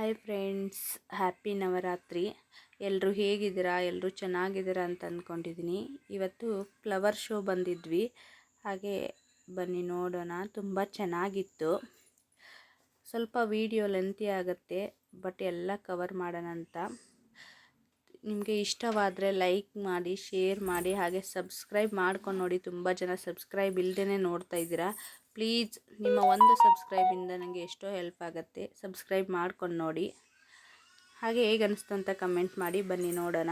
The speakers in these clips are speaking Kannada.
ಹಾಯ್ ಫ್ರೆಂಡ್ಸ್ ಹ್ಯಾಪಿ ನವರಾತ್ರಿ ಎಲ್ಲರೂ ಹೇಗಿದ್ದೀರಾ? ಎಲ್ಲರೂ ಚೆನ್ನಾಗಿದ್ದೀರಾ ಅಂತ ಅಂದ್ಕೊಂಡಿದ್ದೀನಿ. ಇವತ್ತು ಫ್ಲವರ್ ಶೋ ಬಂದಿದ್ವಿ. ಹಾಗೆ ಬನ್ನಿ ನೋಡೋಣ. ತುಂಬ ಚೆನ್ನಾಗಿತ್ತು. ಸ್ವಲ್ಪ ವೀಡಿಯೋ ಲೆಂತಿ ಆಗುತ್ತೆ ಬಟ್ ಎಲ್ಲ ಕವರ್ ಮಾಡೋಣ ಅಂತ. ನಿಮಗೆ ಇಷ್ಟವಾದರೆ ಲೈಕ್ ಮಾಡಿ ಶೇರ್ ಮಾಡಿ, ಹಾಗೆ ಸಬ್ಸ್ಕ್ರೈಬ್ ಮಾಡ್ಕೊಂಡು ನೋಡಿ. ತುಂಬ ಜನ ಸಬ್ಸ್ಕ್ರೈಬ್ ಇಲ್ಲದೇ ನೋಡ್ತಾ ಇದ್ದೀರಾ. ಪ್ಲೀಸ್ ನಿಮ್ಮ ಒಂದು ಸಬ್ಸ್ಕ್ರೈಬಿಂದ ನನಗೆ ಎಷ್ಟೋ ಹೆಲ್ಪ್ ಆಗುತ್ತೆ. ಸಬ್ಸ್ಕ್ರೈಬ್ ಮಾಡ್ಕೊಂಡು ನೋಡಿ. ಹಾಗೆ ಹೇಗೆ ಅನಿಸ್ತು ಅಂತ ಕಮೆಂಟ್ ಮಾಡಿ ಬನ್ನಿ ನೋಡೋಣ.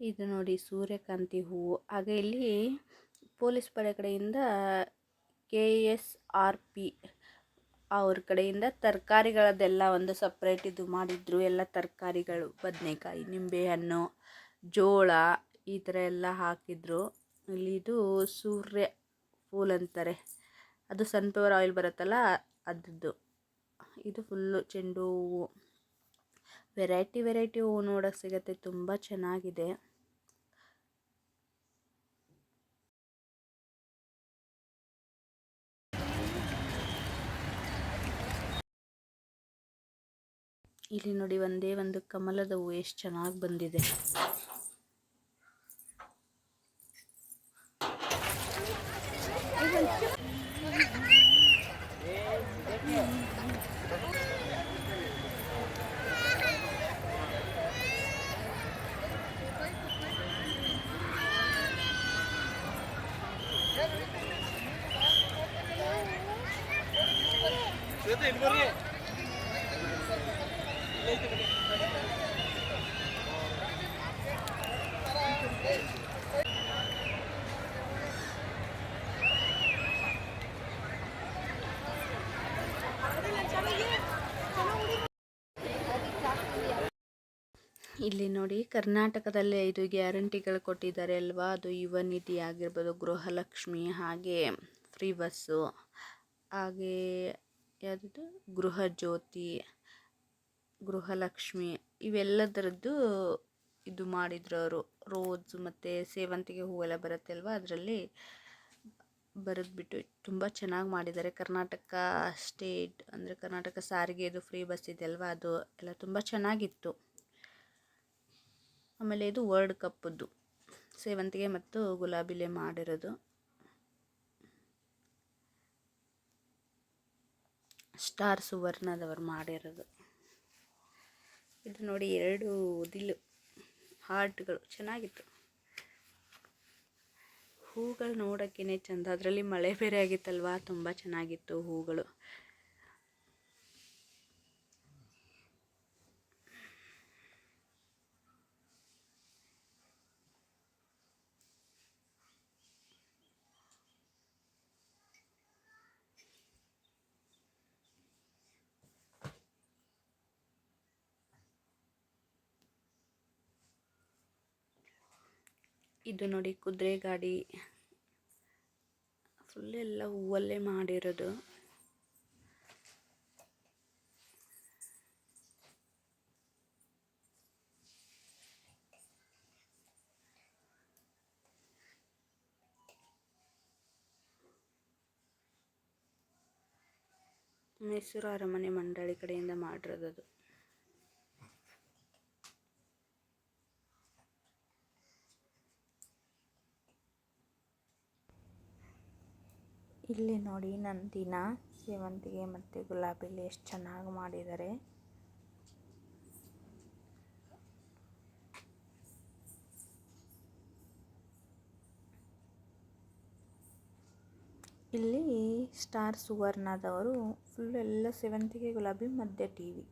ಇದು ನೋಡಿ ಸೂರ್ಯಕಾಂತಿ ಹೂವು. ಹಾಗೆ ಇಲ್ಲಿ ಪೊಲೀಸ್ ಪಡೆ ಕಡೆಯಿಂದ ಕೆ ಎಸ್ ಆರ್ ಪಿ ಅವ್ರ ಕಡೆಯಿಂದ ತರಕಾರಿಗಳದೆಲ್ಲ ಒಂದು ಸಪ್ರೇಟ್ ಇದು ಮಾಡಿದ್ರು. ಎಲ್ಲ ತರಕಾರಿಗಳು, ಬದನೆಕಾಯಿ, ನಿಂಬೆಹಣ್ಣು, ಜೋಳ ಈ ಥರ ಎಲ್ಲ ಹಾಕಿದ್ರು. ಇಲ್ಲಿ ಇದು ಸೂರ್ಯ ಫೂಲ್ ಅಂತಾರೆ. ಅದು ಸನ್ಫ್ಲವರ್ ಆಯಿಲ್ ಬರುತ್ತಲ್ಲ ಅದದ್ದು ಇದು ಫುಲ್ಲು ಚೆಂಡು ಹೂವು. ವೆರೈಟಿ ವೆರೈಟಿ ಹೂವು ನೋಡೋಕ್ಕೆ ಸಿಗುತ್ತೆ, ತುಂಬ ಚೆನ್ನಾಗಿದೆ. ಇಲ್ಲಿ ನೋಡಿ ಒಂದೇ ಒಂದು ಕಮಲದ ಹೂವು, ಎಷ್ಟು ಚೆನ್ನಾಗಿ ಬಂದಿದೆ. ಇಲ್ಲಿ ನೋಡಿ ಕರ್ನಾಟಕದಲ್ಲಿ ಇದು ಗ್ಯಾರಂಟಿಗಳು ಕೊಟ್ಟಿದ್ದಾರೆ ಅಲ್ವಾ? ಅದು ಯುವ ನಿಧಿ ಆಗಿರ್ಬೋದು, ಗೃಹಲಕ್ಷ್ಮಿ, ಹಾಗೆ ಫ್ರೀ ಬಸ್ಸು ಹಾಗೆ ಯಾವುದಿದು? ಗೃಹ ಜ್ಯೋತಿ, ಗೃಹಲಕ್ಷ್ಮಿ ಇವೆಲ್ಲದರದ್ದು ಇದು ಮಾಡಿದ್ರು ಅವರು. ರೋಸ್ ಮತ್ತು ಸೇವಂತಿಗೆ ಹೂವೆಲ್ಲ ಬರುತ್ತೆ ಅಲ್ವಾ? ಅದರಲ್ಲಿ ಬರೆದ್ಬಿಟ್ಟು ತುಂಬ ಚೆನ್ನಾಗಿ ಮಾಡಿದ್ದಾರೆ. ಕರ್ನಾಟಕ ಸ್ಟೇಟ್ ಅಂದರೆ ಕರ್ನಾಟಕ ಸಾರಿಗೆದು ಫ್ರೀ ಬಸ್ ಇದೆ ಅಲ್ವಾ? ಅದು ಎಲ್ಲ ತುಂಬ ಚೆನ್ನಾಗಿತ್ತು. ಆಮೇಲೆ ಇದು ವರ್ಡ್ ಕಪ್ಪದ್ದು. ಸೇವಂತಿಗೆ ಮತ್ತು ಗುಲಾಬಿಲೆ ಮಾಡಿರೋದು. ಸ್ಟಾರ್ ಸುವರ್ಣದವರು ಮಾಡಿರೋದು. ಇದು ನೋಡಿ ಎರಡು ದಿಲು ಹಾರ್ಟ್ಗಳು ಚೆನ್ನಾಗಿತ್ತು. ಹೂಗಳು ನೋಡೋಕ್ಕೇ ಚೆಂದ. ಅದರಲ್ಲಿ ಮಳೆ ಬೇರೆ ಆಗಿತ್ತಲ್ವಾ? ತುಂಬ ಚೆನ್ನಾಗಿತ್ತು ಹೂಗಳು. ಇದು ನೋಡಿ ಕುದುರೆ ಗಾಡಿ. ಫುಲ್ ಎಲ್ಲ ಹೂವಲ್ಲೇ ಮಾಡಿರೋದು. ಮೈಸೂರು ಅರಮನೆ ಮಂಡಳಿ ಕಡೆಯಿಂದ ಮಾಡಿರೋದು ಇಲ್ಲಿ ನೋಡಿ ನಂದಿನ ಸೇವಂತಿಗೆ ಮತ್ತು ಗುಲಾಬಿಲಿ ಎಷ್ಟು ಚೆನ್ನಾಗಿ ಮಾಡಿದ್ದಾರೆ ಇಲ್ಲಿ ಸ್ಟಾರ್ ಸುವರ್ಣದವರು ಫುಲ್ ಎಲ್ಲ ಸೇವಂತಿಗೆ ಗುಲಾಬಿ ಮಧ್ಯೆ ಟಿ ವಿ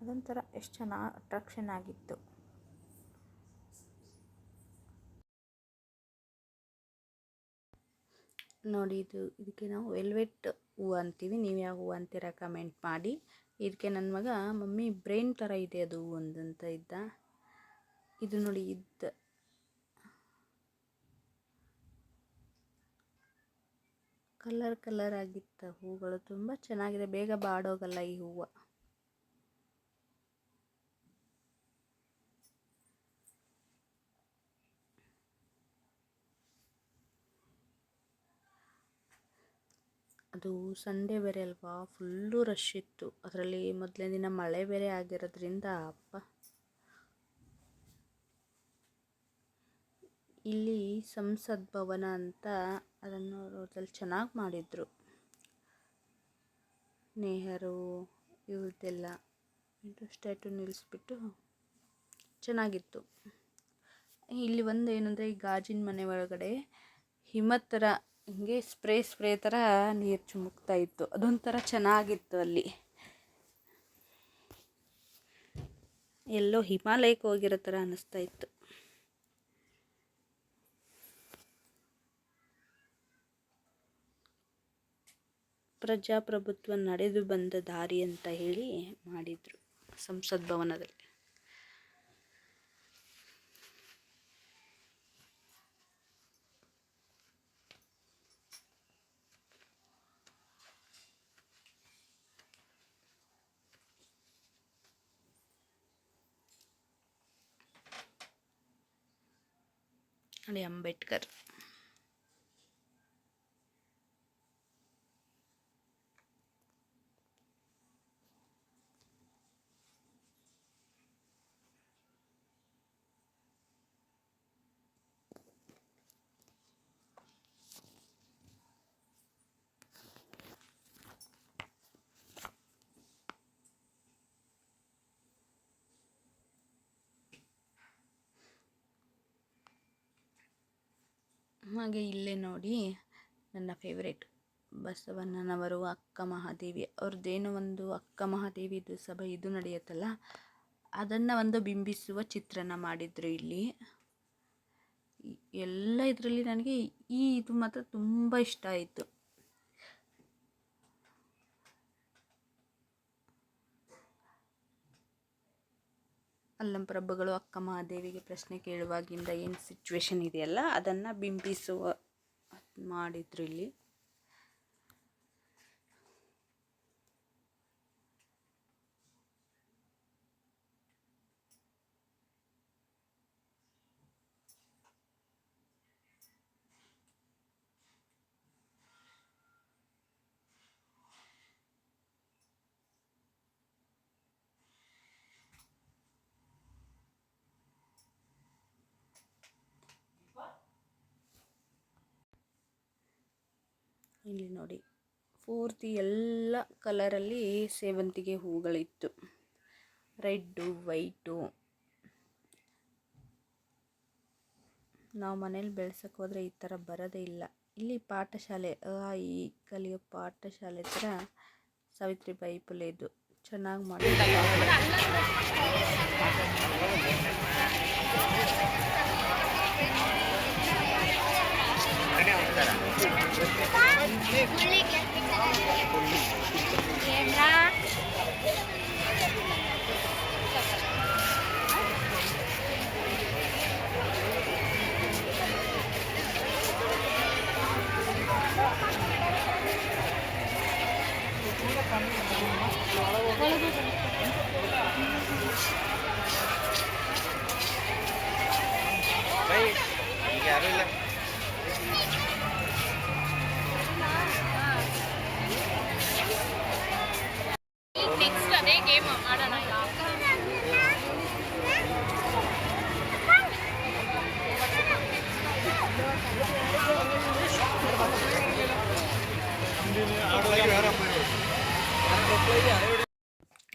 ಅದೊಂಥರ ಎಷ್ಟು ಚೆನ್ನಾಗಿ ಅಟ್ರಾಕ್ಷನ್ ಆಗಿತ್ತು. ನೋಡಿ ಇದು, ಇದಕ್ಕೆ ನಾವು ವೆಲ್ವೆಟ್ ಹೂವು ಅಂತೀವಿ. ನೀವು ಯಾವ ಹೂವು ಅಂತೀರ ಕಮೆಂಟ್ ಮಾಡಿ. ಇದಕ್ಕೆ ನನ್ನ ಮಗ, ಮಮ್ಮಿ ಬ್ರೈನ್ ಥರ ಇದೆ ಅದು ಒಂದಂತ ಇದ್ದ. ಇದು ನೋಡಿ ಇದ್ದ. ಕಲರ್ ಕಲರ್ ಆಗಿತ್ತ ಹೂಗಳು. ತುಂಬ ಚೆನ್ನಾಗಿದೆ. ಬೇಗ ಬಾಡೋಗಲ್ಲ ಈ ಹೂವು. ಅದು ಸಂಡೇ ಬೇರೆ ಅಲ್ವಾ? ಫುಲ್ಲು ರಶ್ ಇತ್ತು. ಅದರಲ್ಲಿ ಮೊದಲನೇ ದಿನ ಮಳೆ ಬೇರೆ ಆಗಿರೋದ್ರಿಂದ ಅಪ್ಪ ಇಲ್ಲಿ ಸಂಸದ್ ಭವನ ಅಂತ ಅದನ್ನು ಅದ್ರಲ್ಲಿ ಚೆನ್ನಾಗಿ ಮಾಡಿದರು. ನೆಹರು, ಇವ್ರದ್ದೆಲ್ಲ ಸ್ಟ್ಯಾಟು ನಿಲ್ಲಿಸ್ಬಿಟ್ಟು ಚೆನ್ನಾಗಿತ್ತು. ಇಲ್ಲಿ ಒಂದು ಏನಂದರೆ ಈ ಗಾಜಿನ ಮನೆ ಒಳಗಡೆ ಹಿಮದ ಥರ ಹಿಂಗೆ ಸ್ಪ್ರೇ ಸ್ಪ್ರೇ ಥರ ನೀರು ಚುಮುಕ್ತಾ ಇತ್ತು. ಅದೊಂಥರ ಚೆನ್ನಾಗಿತ್ತು ಅಲ್ಲಿ. ಎಲ್ಲೋ ಹಿಮಾಲಯಕ್ಕೆ ಹೋಗಿರೋ ಥರ ಅನ್ನಿಸ್ತಾ ಇತ್ತು. ಪ್ರಜಾಪ್ರಭುತ್ವ ನಡೆದು ಬಂದ ದಾರಿ ಅಂತ ಹೇಳಿ ಮಾಡಿದರು ಸಂಸತ್ ಭವನದಲ್ಲಿ. ನೋಡಿ ಹಾಗೆ ಇಲ್ಲೇ ನೋಡಿ ನನ್ನ ಫೇವ್ರೇಟ್ ಬಸವಣ್ಣನವರು, ಅಕ್ಕ ಮಹಾದೇವಿ. ಅವ್ರದ್ದೇನೋ ಒಂದು ಅಕ್ಕ ಮಹಾದೇವಿದು ಸಭೆ ಇದು ನಡೆಯುತ್ತಲ್ಲ, ಅದನ್ನು ಒಂದು ಬಿಂಬಿಸುವ ಚಿತ್ರನ ಮಾಡಿದರು ಇಲ್ಲಿ. ಎಲ್ಲ ಇದರಲ್ಲಿ ನನಗೆ ಈ ಇದು ಮಾತ್ರ ತುಂಬ ಇಷ್ಟ ಆಯಿತು. ಅಲ್ಲಂ ಪ್ರಭುಗಳು ಅಕ್ಕ ಮಹಾದೇವಿಗೆ ಪ್ರಶ್ನೆ ಕೇಳುವಾಗಿಂದ ಏನು ಸಿಚುವೇಶನ್ ಇದೆಯಲ್ಲ ಅದನ್ನು ಬಿಂಬಿಸುವ ಮಾಡಿದ್ರು ಇಲ್ಲಿ. ಇಲ್ಲಿ ನೋಡಿ. ಪೂರ್ತಿ ಎಲ್ಲ ಕಲರಲ್ಲಿ ಸೇವಂತಿಗೆ ಹೂಗಳಿತ್ತು. Red, white. ನಾವು ಮನೇಲಿ ಬೆಳ್ಸಕ್ಕೆ ಹೋದರೆ ಈ ಥರ ಬರೋದೇ ಇಲ್ಲ. ಇಲ್ಲಿ ಪಾಠಶಾಲೆ ಈ ಕಲಿಯೋ ಪಾಠಶಾಲೆ ಥರ ಸಾವಿತ್ರಿಬಾಯಿ ಪುಲೆದು. ಚೆನ್ನಾಗಿ ಮಾಡಿ ¿Qué? ¿Qué?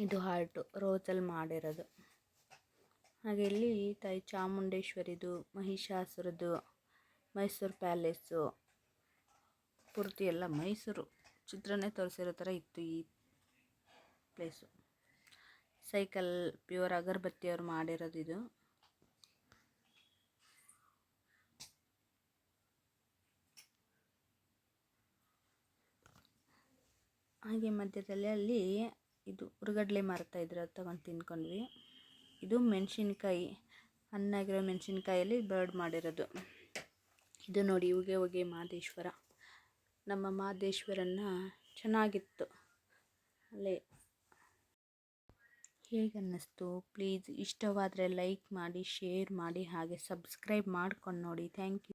ಇದು ಹಾರ್ಟು ರೋಸಲ್ಲಿ ಮಾಡಿರೋದು. ಹಾಗೆ ಇಲ್ಲಿ ತಾಯಿ ಚಾಮುಂಡೇಶ್ವರಿದು, ಮಹಿಷಾಸುರದು, ಮೈಸೂರು ಪ್ಯಾಲೇಸು, ಪೂರ್ತಿ ಎಲ್ಲ ಮೈಸೂರು ಚಿತ್ರನೇ ತೋರಿಸಿರೋ ಥರ ಇತ್ತು ಈ ಪ್ಲೇಸು ಸೈಕಲ್ ಪ್ಯೂರ್ ಅಗರಬತ್ತಿಯವ್ರು ಮಾಡಿರೋದು ಇದು. ಹಾಗೆ ಮಧ್ಯದಲ್ಲಿ ಅಲ್ಲಿ ಇದು ಉರ್ಗಡ್ಲೆ ಮಾರ್ತಾ ಇದ್ರು ಅದು ತಗೊಂಡು ತಿನ್ಕೊಂಡ್ವಿ. ಇದು ಮೆಣಸಿನ್ಕಾಯಿ ಹಣ್ಣಾಗಿರೋ ಮೆಣಸಿನ್ಕಾಯಲ್ಲಿ ಬರ್ಡ್ ಮಾಡಿರೋದು. ಇದು ನೋಡಿ ಉಗೆ ಉಗೆ ಮಹದೇಶ್ವರ ನಮ್ಮ ಮಾದೇಶ್ವರನ್ನ ಚೆನ್ನಾಗಿತ್ತು. ಅಲ್ಲೇ. ಹೇಗನ್ನಿಸ್ತು? ಪ್ಲೀಸ್ ಇಷ್ಟವಾದರೆ ಲೈಕ್ ಮಾಡಿ ಶೇರ್ ಮಾಡಿ, ಹಾಗೆ ಸಬ್ಸ್ಕ್ರೈಬ್ ಮಾಡ್ಕೊಂಡು ನೋಡಿ. Thank you